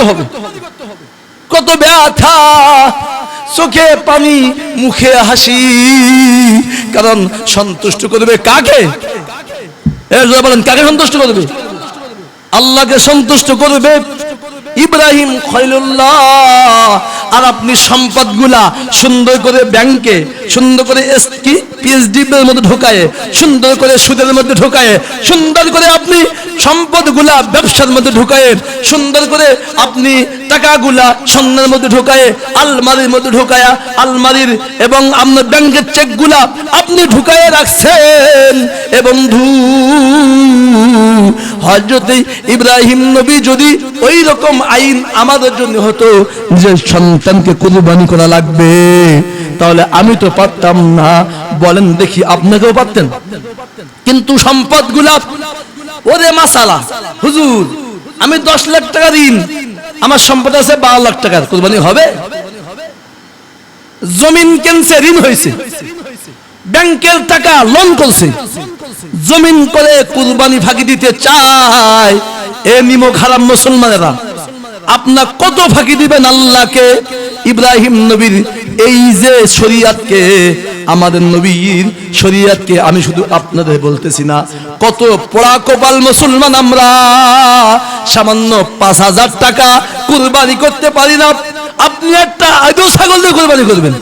করতে হবে। কত ব্যথা, চোখে পানি, মুখে হাসি। কারণ সন্তুষ্ট করবে কাকে? বলেন, কাকে সন্তুষ্ট করবে? আল্লাহকে সন্তুষ্ট করবে ইব্রাহিম খৈলুল্লাহ আর আপনি সম্পদগুলা সুন্দর করে ব্যাংকে, সুন্দর করে কি পিএইচডি এর মধ্যে ঢোকায়, সুন্দর করে সুদের মধ্যে ঢোকায়, সুন্দর করে আপনি সম্পদগুলা ব্যবসার মধ্যে ঢোকায়, সুন্দর করে আপনি টাকাগুলা স্বর্ণের মধ্যে ঢোকায়, আলমারির মধ্যে ঢোকায়, আলমারির এবং আপনার ব্যাংকের চেকগুলা আপনি ঢুকায় রাখছেন। এ বন্ধু হজরত ইব্রাহিম নবী যদি ওই রকম আইন আমাদের জন্য হতো যে সন্তানকে কুরবানি করা লাগবে, তাহলে আমি তো পারতাম না। বলেন দেখি আপনাকেও পারতেন? কিন্তু সম্পদগুলা, ওরে মাসালা, হুজুর, আমি দশ লাখ টাকা ঋণ, আমার সম্পদ আছে বারো লাখ টাকার, কুরবানি হবে? জমিন কেনছে, ঋণ হয়েছে। ব্যাংকের টাকা লোন করছে। জমিন করে কুরবানি ফাঁকি দিতে চায়। এ নিমক হারাম মুসলমানেরা, আপনার কত ফাঁকি দিবেন আল্লাহকে? ইব্রাহিম নবীর এই যে শরিয়াতকে, আমাদের নবীর শরিয়াতকে আমি শুধু আপনাদের বলতেছি না, কত পোড়া কপাল মুসলমান আমরা, সামান্য পাঁচ হাজার টাকা কুরবানি করতে পারি না। আপনি একটা আজও ছাগল দিয়ে কুরবানি করবেন?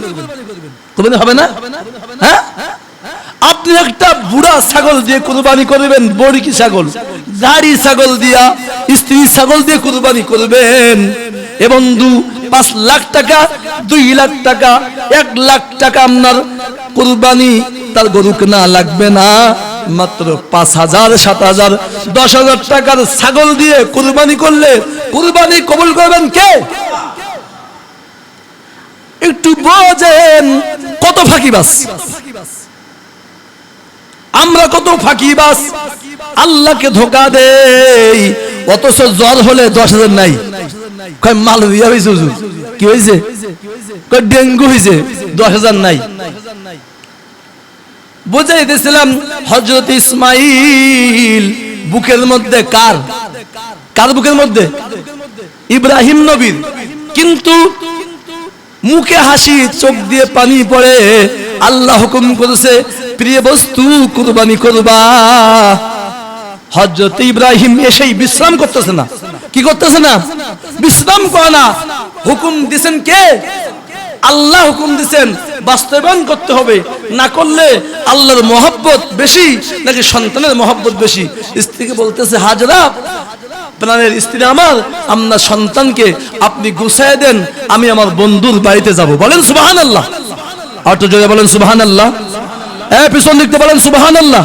কুরবানি হবে না? হ্যাঁ? আপনি একটা বুড়া ছাগল দিয়ে কুরবানি করবেন, বড়ি কি ছাগল? গাড়ি ছাগল দিয়া স্ত্রী ছাগল দিয়ে কুরবানি করবেন। এ বন্ধু, পাঁচ লাখ টাকা, দুই লাখ টাকা, এক লাখ টাকা আপনার কুরবানি। তার গরু কেনা লাগবে না, মাত্র পাঁচ হাজার, সাত হাজার, দশ হাজার টাকার ছাগল দিয়ে কুরবানি করলে কুরবানি কবুল করবেন কে? একটু বোঝেন কত ফাঁকিবাস আমরা কত ফাঁকিবাস আল্লাহকে ধোকা দেই। অথচ জ্বর হলে দশ হাজার নাই। কয় মালরিয়া হয়েছে হুজুর। কি হয়েছে ডেঙ্গু হয়েছে দশ হাজার নাই। বুঝাই দিয়েছিলাম হজরত ইসমাইল বুকের মধ্যে কার? কার বুকের মধ্যে? ইব্রাহিম নবীর। কিন্তু মুখে হাসি, চোখ দিয়ে পানি পড়ে, আল্লাহ হুকুম করেছে প্রিয় বস্তু, কুরবানি করবা। হজরত ইব্রাহিম এসেই বিশ্রাম করতেছে না। কি করতেছে না? বিশ্রাম করে না। হুকুম দিছেন কে? আল্লাহ হুকুম দিছেন, বাস্তবায়ন করতে হবে। না করলে আল্লাহর মহব্বত বেশি, নাকি সন্তানের মহব্বত বেশি? স্ত্রীকে বলতেছে, হাজরা, প্রাণের স্ত্রী আমার, আপনার সন্তানকে আপনি গুছাই দেন, আমি আমার বন্ধুর বাড়িতে যাব। বলেন সুবাহান আল্লাহ অটো জোরে বলেন সুবাহান আল্লাহ হ্যাঁ পিছন লিখতে বলেন সুবাহান আল্লাহ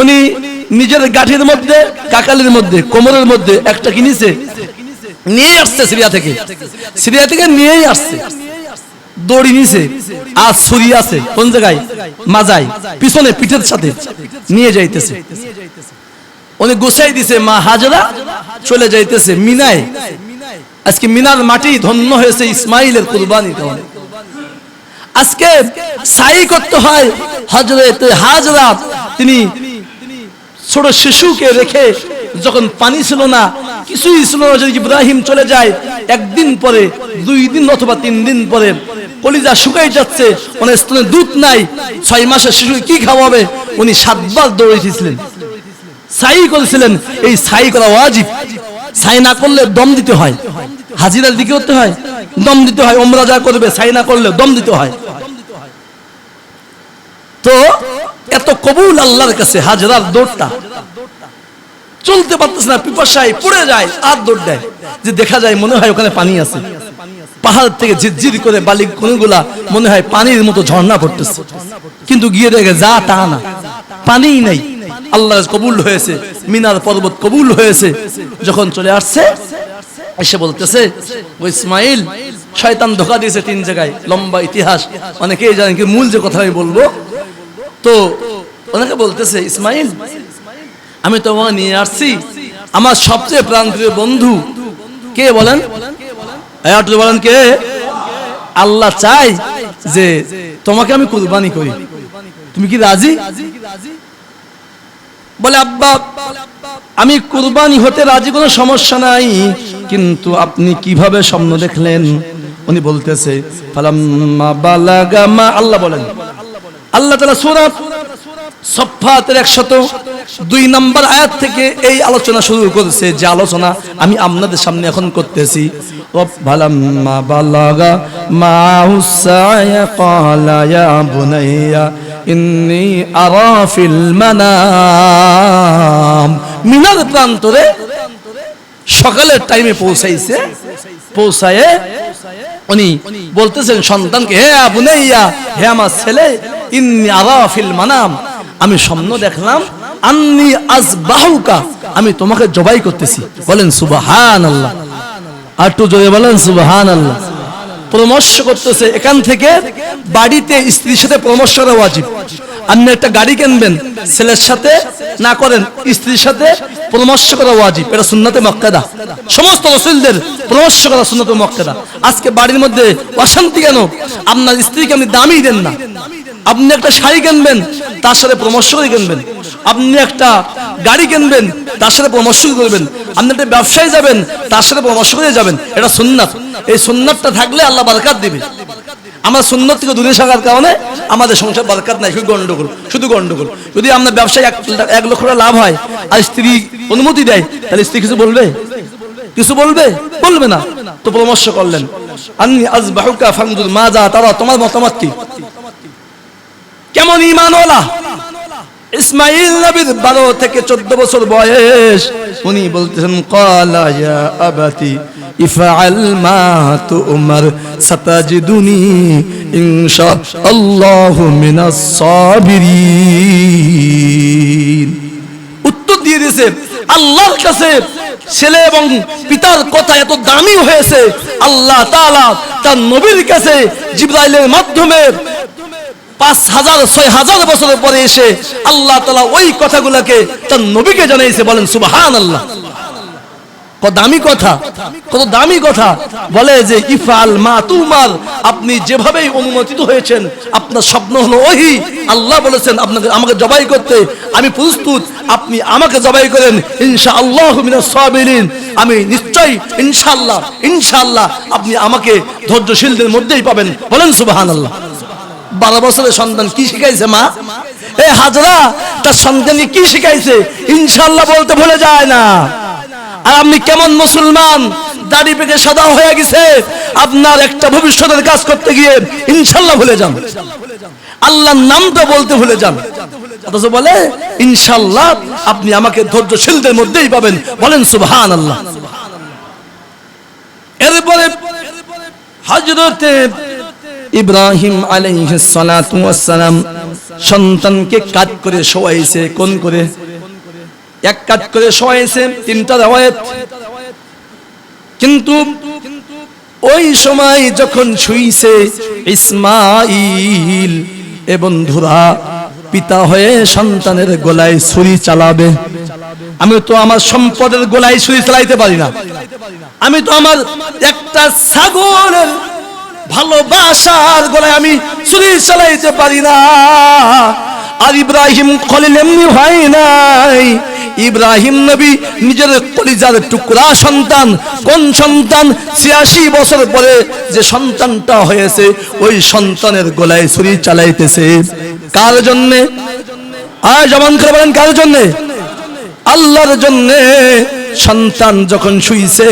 উনি নিজের গাঠির মধ্যে, কাকালির মধ্যে, কোমরের মধ্যে একটা কিনেছে নিয়ে আসছে সিরিয়া থেকে। সিরিয়া থেকে নিয়েই আসছে। দড়ি নিছে, আর ছুরি আছে, কোন জায়গায়? মাজাই পিছনে, পিঠের সাথে নিয়ে যাইতেছে। উনি গোসাই দিছে, মা হাজরা চলে যাইতেছে মিনায়। আজকে মিনার মাটি ধন্য হয়েছে ইসমাইলের কুরবানি কারণে। আজকে সাই করতে হয় হজরত হাজরা। তিনি ছোট শিশুকে রেখে যখন পানি ছিল না, কিছুই ছিল না যদি ইব্রাহিম চলে যায়। একদিন পরে, দুই দিন অথবা তিন দিন পরে কলিজা শুকাই যাচ্ছে মানে স্তনে দুধ নাই। ছয় মাসের শিশু কি খাওয়াবে? উনি সাতবার দৌড়েছিলেন সাই করেছিলেন, এই সাই করা ওয়াজিব। সাই না করলে দম দিতে হয়। হাজিরার দিকে করতে হয়, দম দিতে হয় ওমরা যা করবে, সাই না করলে দম দিতে হয়। তো এত কবুল আল্লাহর কাছে হাজরার দৌড়টা। চলতে পারতেছে না, পিপাসায় পড়ে যায়, আর দৌড় দেয়। যে দেখা যায় মনে হয় ওখানে পানি আছে। পাহাড় থেকে ঝিরঝির করে বালি কোনগুলা মনে হয় পানির মতো ঝর্ণা পড়তেছে। কিন্তু গিয়ে দেখে যা তা না। পানিই নাই। আল্লাহ কবুল হয়েছে, মিনার পর্বত কবুল হয়েছে। যখন চলে আসছে, এসে বলতেছে, ও ইসমাইল, শয়তান ধোকা দিয়েছে তিন জায়গায়। লম্বা ইতিহাস। অনেকেই জানেন কি? মূল যে কথা আমি বলব তো ওনাকে বলতেছে, ইসমাইল, আমি তোমাকে নিয়ে আসছি। আমার সবচেয়ে প্রাণপ্রিয় বন্ধু। কে বলেন? বলেন কে? আল্লাহ চাই যে তোমাকে আমি কুরবানি করি। তুমি কি রাজি? বলে, আব্বা, আমি কুরবানি হতে রাজি, কোনো সমস্যা নাই। কিন্তু আপনি কীভাবে স্বপ্ন দেখলেন? উনি বলতেছে আল্লাহ বলেন আল্লাহ তাআলা সূরা সফাতের একশত দুই নম্বর আয়াত থেকে এই আলোচনা শুরু করেছে, যে আলোচনা আমি আপনাদের সামনে এখন করতেছি। মিনার প্রান্তরে সকালের টাইমে পৌঁছাইছে, পৌঁছায় উনি বলতেছেন সন্তানকে, হে আবুনাইয়া হে আমার ছেলে আমি স্বপ্ন দেখলাম, আন্নি আজবাহুকা আমি তোমাকে জবাই করতেছি। বলেন সুবহান আল্লাহ আর একটু জোরে বলেন সুবহান আল্লাহ পরামর্শ করতেছে, এখান থেকে বাড়িতে স্ত্রীর সাথে পরামর্শ করা ওয়াজিব। আপনি একটা গাড়ি কিনবেন, ছেলের সাথে না করেন, স্ত্রীর সাথে পরামর্শ করা ওয়াজিব। এটা সুন্নাতে মক্কাদা। সমস্ত রসুলদের পরামর্শ করা সুন্নাতে মক্কাদা। আজকে বাড়ির মধ্যে অশান্তি কেন? আপনার স্ত্রীকে আপনি দামই দেন না। আপনি একটা শাড়ি কিনবেন, তার সাথে পরামর্শ করে কিনবেন। আপনি একটা গাড়ি কিনবেন, তার সাথে পরামর্শ করবেন আপনি একটা ব্যবসায় যাবেন, তার সাথে পরামর্শ করে যাবেন। এটা সুন্নাত। এই সুন্নাতটা থাকলে আল্লাহ বারকাত দিবে। আমার সুন্নত থেকে দূরে থাকার কারণে আমাদের সংসার বারকাত নাই, শুধু গন্ডগোল শুধু গন্ডগোল যদি আপনার ব্যবসায় এক এক লক্ষ টাকা লাভ হয়, আর স্ত্রী অনুমতি দেয়, তাহলে স্ত্রী কিছু বলবে? কিছু বলবে? বলবে না। তো পরামর্শ করলেন। আন্নি আজবাহুকা ফাংদুর মা যা তারা, তোমার মতামত কি? কেমন ইমানওয়ালা ইসমাইল নবীর বারো থেকে চোদ্দ বছর বয়স। উনি বলতেছেন, কালা ইয়া আবাতি, ইফআল মা তুমার, সাতাজিদুনি ইনশা আল্লাহু মিনাস সাবিরিন। উত্তর দিয়ে দিয়েছে, আল্লাহর কাছে ছেলে এবং পিতার কথা এত দামি হয়েছে। আল্লাহ তাআলা তার নবীর কাছে জিব্রাইলের মাধ্যমে পাঁচ হাজার, ছয় হাজার বছরের পরে এসে আল্লাহ তালা ওই কথাগুলোকে তার নবীকে জানাইছে, বলেন সুবাহান আল্লাহ কত দামি কথা, কত দামি কথা। বলে যে ইফাল মা তুমার আপনি যেভাবেই অনুমোদিত হয়েছেন, আপনার স্বপ্ন হলো ওহি। আল্লাহ বলেছেন আপনাকে আমাকে জবাই করতে। আমি প্রস্তুত, আপনি আমাকে জবাই করেন ইনশা আল্লাহ আমি নিশ্চয়ই, ইনশাআল্লাহ ইনশাআল্লাহ, আপনি আমাকে ধৈর্যশীলদের মধ্যেই পাবেন। বলেন সুবাহান আল্লাহ বারো বছরের সন্তান কি শিখাইছে মা? এ হাজরা, তার সন্তানকে কি শিখাইছে? ইনশাল্লাহ বলতে ভুলে যায় না। আর আপনি কেমন মুসলমান? দাড়ি পেকে সাদা হয়ে গেছে। আপনার একটা ভবিষ্যতের কাজ করতে গিয়ে ইনশাল্লাহ ভুলে যান। আল্লাহর নামটা বলতে ভুলে যান। অথচ বলে ইনশাল্লাহ আপনি আমাকে ধৈর্যশীলদের মধ্যেই পাবেন। বলেন সুবহান আল্লাহ এরপরে হজরতে ইব্রাহিম আলাইহিসসালাম সন্তানকে কাট করে শোয়াইছে, কোন করে? এক কাট করে শোয়াইছে, তিনটা রেওয়ায়েত। কিন্তু ওই সময় যখন শুইছে ইসমাইল এ বন্ধুরা, পিতা হয়ে সন্তানের গোলায় ছুরি চালাবে। আমি তো আমার সম্পদের গোলায় ছুরি চালাইতে পারি না। আমি তো আমার একটা ছাগলের ভালোবাসার গলায় আমি ছুরি চালাইতে পারি না। আর ইব্রাহিম খলিল এমনি হয় নাই। ইব্রাহিম নবী নিজের কলিজার টুকরা সন্তান, কোন সন্তান? ছিয়াশি বছর পরে যে সন্তানটা হয়েছে, ওই সন্তানের গলায় ছুরি চালাইতেছে। কার জন্যে? আয় জবান করে বলেন, কার জন্যে? আল্লাহর জন্যে। সন্তান যখন শুইছে,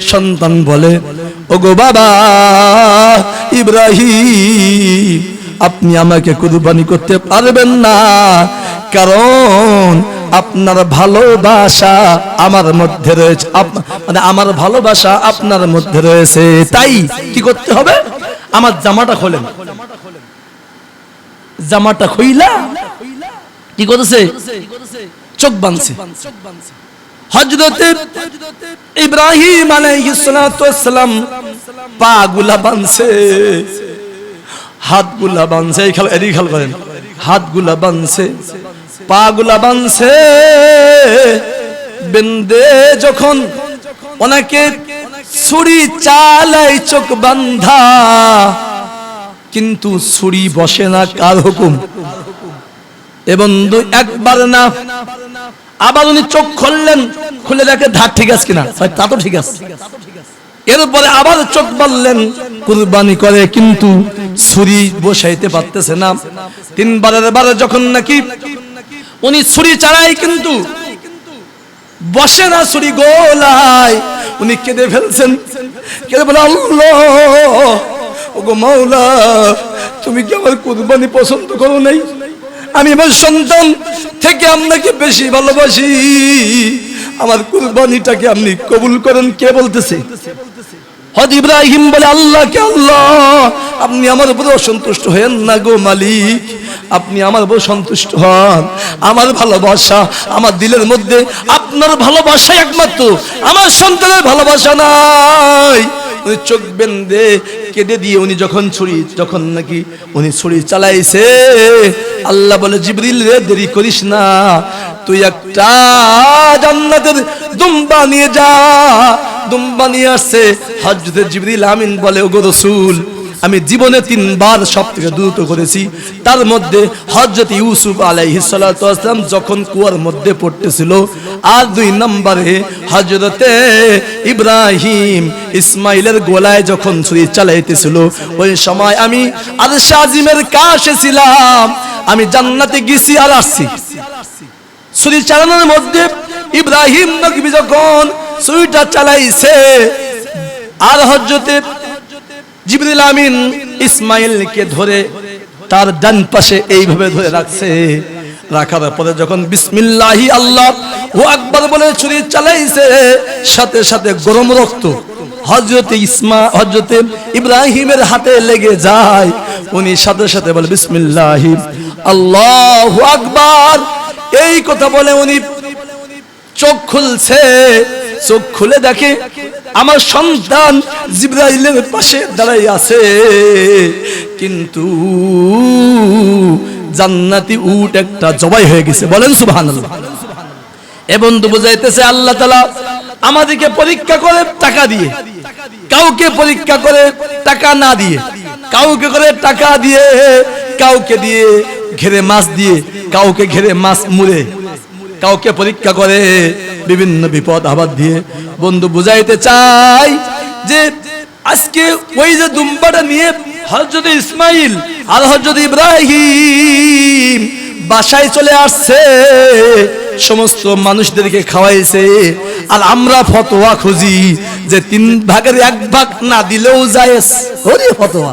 সন্তান বলে ওগো বাবা, ইব্রাহিম, আপনি আমাকে কুরবানি করতে পারবেন না, কারণ আপনার ভালোবাসা আমার মধ্যে রয়েছে। মানে আমার ভালোবাসা আপনার মধ্যে রয়েছে। তাই কি করতে হবে? আমার জামাটা খোলেন। জামাটা খইলা, কি করতেছে? চোখ বাঁধছে। হজরতে ইব্রাহিম আলাইহিসসালাম পা গুলা বানছে, হাতগুলা বানছে, এই খেল, এদিকে খেল করেন, হাতগুলা বানছে, পা গুলা বানছে। বেন্দে যখন ওনাকে ছুরি চালাই চোখ বান্ধা, কিন্তু ছুরি বসে না, কার হুকুম? এবং একবার না আবার উনি চোখ খুললেন, খুলে দেখে ধার ঠিক আছে কিনা? তা তো ঠিক আছে। এরপরে আবার চোখ বাড়লেন কুরবানি করে কিন্তু ছুরি বসাইতে পারতেছে না। তিনবারের বারে যখন নাকি উনি ছুরি চালায় কিন্তু বসে না ছুরি গোলায়, উনি কেঁদে ফেলছেন। কেঁদে বলে, আল্লাহ, ওগো মাওলা, তুমি কি আমার কুরবানি পছন্দ করো নাই? আমি আমার সন্তান থেকে আপনাকে বেশি ভালোবাসি। আমার কুরবানিটাকে আপনি কবুল করেন, কে বলতেছে? হদ ইব্রাহিম বলে আল্লাহ কে আল্লাহ, আপনি আমার উপরে অসন্তুষ্ট হয়েন না গো মালিক। আপনি আমার উপর সন্তুষ্ট হন। আমার ভালোবাসা আমার দিলের মধ্যে আপনার ভালোবাসা একমাত্র। আমার সন্তানের ভালোবাসা নাই। উনি চোখ বেঁধে কেটে দিয়ে উনি যখন ছুরি যখন নাকি উনি ছুরি চালাইছে। আল্লাহ বলে, জিবরিল রে, দেরি করিস না। তুই একটা জান্নাতের দুম্বা নিয়ে যা। দুম্বা নিয়ে আসছে হজরত জিবরিল আমিন বলে, ওগো রসুল আমি জীবনে তিনবার সব থেকে দ্রুত করেছি। তার মধ্যে হজরত ইউসুফ আলাইহিসালাম যখন কুয়ার মধ্যে পড়তেছিল, আর দুই নম্বরে হজরতে ইব্রাহিম ইসমাইলের গোলায় যখন ছুরি চালাইতেছিল, ওই সময় আমি আর শাজিমের কাছে ছিলাম। আমি জান্নাতে গেছি আর আসছি। ছুরি চালানোর মধ্যে ইব্রাহিম নবী যখন ছুরিটা চালাইছে, আর হজরতে জিবরিল আমিন ইসমাইলকে ধরে তার ডান পাশে এইভাবে ধরে রাখছে। রাখার পরে যখন বিসমিল্লাহি আল্লাহ ও আকবার বলে ছুরি চালাইছে, সাথে সাথে গরম রক্ত হজরতে ইসমা হজরতে ইব্রাহিমের হাতে লেগে যায়। উনি সাথে সাথে বলে বিসমিল্লাহি, আল্লাহু আকবার। এই কথা বলে উনি চোখ খুলছে। চোখ খুলে দেখে আমার সন্তান জিব্রাইলের পাশে দাঁড়াই আছে। কিন্তু জান্নাতি উট একটা জবাই হয়ে গেছে। বলেন সুবহানাল্লাহ। এ বন্ধু বুঝাইতেছে, আল্লাহ তাআলা আমাদেরকে পরীক্ষা করে টাকা দিয়ে, কাউকে পরীক্ষা করে টাকা না দিয়ে, কাউকে করে টাকা দিয়ে, কাউকে দিয়ে ঘেরে মাছ দিয়ে, কাউকে ঘেরে মাছ মুড়ে, কাউকে পরীক্ষা করে বিভিন্ন বিপদ, আবাদ দিয়ে বন্ধু বুঝাইতে চাই যে আজকে ওই যে দুম্বাটা নিয়ে হজরত ইসমাইল, আর হজরত ইব্রাহিম বাসায় চলে আসছে। সমস্ত মানুষদেরকে খাওয়াইছে। আর আমরা ফতোয়া খুঁজি যে তিন ভাগের এক ভাগ না দিলেও যায়। ফতোয়া।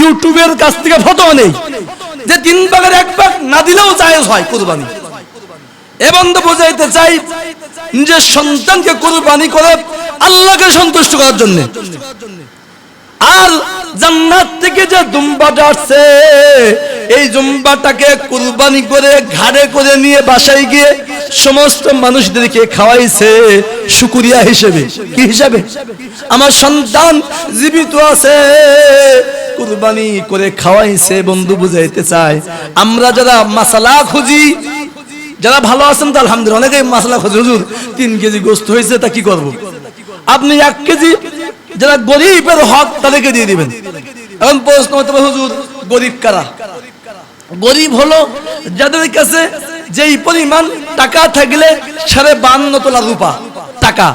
ইউটিউবের কাছ থেকে ফতোয়া নেই যে তিন ভাগের এক ভাগ না দিলেও জায়েজ হয় কুরবানি। এবং তো বোঝাইতে চাই যে সন্তানকে কুরবানি করে আল্লাহকে সন্তুষ্ট করার জন্য। আর জান্নাত থেকে যে দুম্বাটা আসছে, এই জুম্বাটাকে কুরবানি করে ঘাড়ে করে নিয়ে বাসায় গিয়ে সমস্ত মানুষদেরকে খাওয়াইছে শুকুরিয়া হিসেবে। কি হিসাবে? আমার সন্তান জীবিত আছে, কুরবানি করে খাওয়াইছে বন্ধু বুঝাইতে চায়। আমরা যারা মাসালা খুঁজি যারা ভালো আছেন তো আলহামদুলিল্লাহ, অনেকেই মাসালা খুঁজি, হুজুর, তিন কেজি গোস্ত হয়েছে, তা কি করব? আপনি এক কেজি, যারা গরিবের হক, তাদেরকে দিয়ে দিবেন। এখন প্রশ্ন হতে পারে, হুজুর, গরিব কারা? গরিব হলো যাদের কাছে যেই পরিমাণ টাকা থাকলে সাড়ে বান্ন তোলা রূপা, টাকা।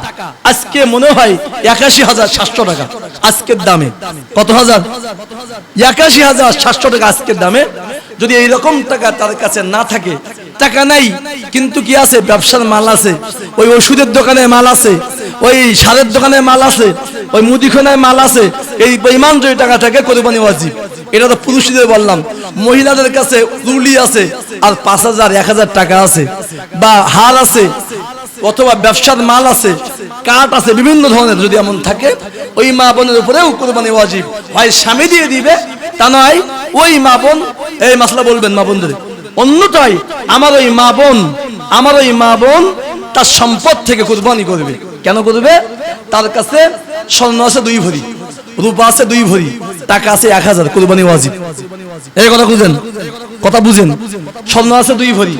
আজকে মনে হয় একাশি হাজার সাতশো টাকা আজকের দামে। কত হাজার? একাশি হাজার সাতশো টাকা আজকের দামে। যদি এই রকম টাকা তার কাছে না থাকে টাকা নাই, কিন্তু কি আছে? ব্যবসার মাল আছে। ওই ওষুধের দোকানে মাল আছে, ওই সারের দোকানে মাল আছে, ওই মুদিখানায় মাল আছে, এই পরিমাণ যদি টাকা থাকে কোরবানি ওয়াজিব। এটা তো পুরুষদের বললাম। মহিলাদের কাছে রুলি আছে আর পাঁচ হাজার, এক হাজার টাকা আছে, বা হার আছে, অথবা ব্যবসার মাল আছে, কাঠ আছে, বিভিন্ন ধরনের যদি এমন থাকে, ওই মা বোনের উপরেও কোরবানি ওয়াজিব। হয় স্বামী দিয়ে দিবে, তা নয়, ওই মা বোন, এই মাসলা বলবেন মা বোনদের। অন্যটাই আমার ওই মা বোন, আমার ওই মা বোন তার সম্পদ থেকে কোরবানি করবে। কেন করবে? তার কাছে স্বর্ণ আছে দুই ভরি, রূপা আছে দুই ভরি, টাকা আছে এক হাজার, কোরবানি ওয়াজিব। এই কথা বুঝেন? কথা বুঝেন? স্বর্ণ আছে দুই ভরি,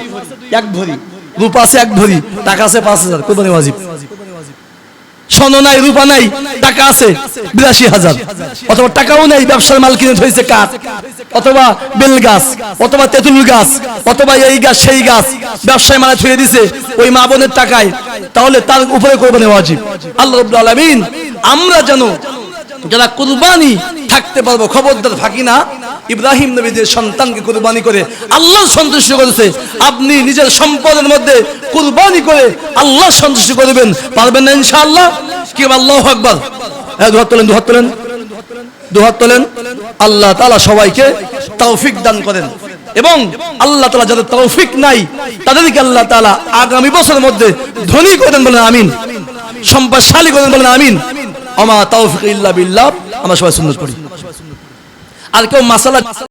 এক ভরি, রূপা আছে এক ভরি, টাকা আছে পাঁচ হাজার, কোরবানি ওয়াজিব। স্বর্ণ নাই, রূপা নাই, টাকা আছে, বিরাশি হাজার। অথবা টাকাও নাই, ব্যবসার মাল কিনে ধরেছে কাঠ। অথবা বেল গাছ, অথবা তেঁতুল গাছ, অথবা এই গাছ, সেই গাছ, ব্যবসায় মালা ছুঁয়ে দিছে ওই মা বোনের টাকায়, তাহলে তার উপরে কোরবানি ওয়াজিব। আল্লাহ রাব্বুল আলামিন, আমরা যেন যারা কুরবানি থাকতে পারব, খবরদার ফাঁকি না ইব্রাহিম নবীদের সন্তানকে কুরবানি করে আল্লাহ সন্তুষ্ট করেছে। আপনি নিজের সম্পদের মধ্যে কুরবানি করে আল্লাহ সন্তুষ্ট করবেন। পারবেন না ইনশাআল্লাহ? কি আল্লাহ আকবার? হ্যাঁ দুহাত তোলেন দুহাত তোলেন। দুহাত তোলেন। আল্লাহ তাআলা সবাইকে তৌফিক দান করেন। এবং আল্লাহ তাআলা যাদের তৌফিক নাই, তাদেরকে আল্লাহ তাআলা আগামী বছরের মধ্যে ধনী করেন বলেন আমিন। সম্পদশালী করেন বলেন আমিন। আমা তৌফিক ইল্লা বিল্লাহ। আমরা সবাই সুন্দর পড়ি। আর কেউ মাসালা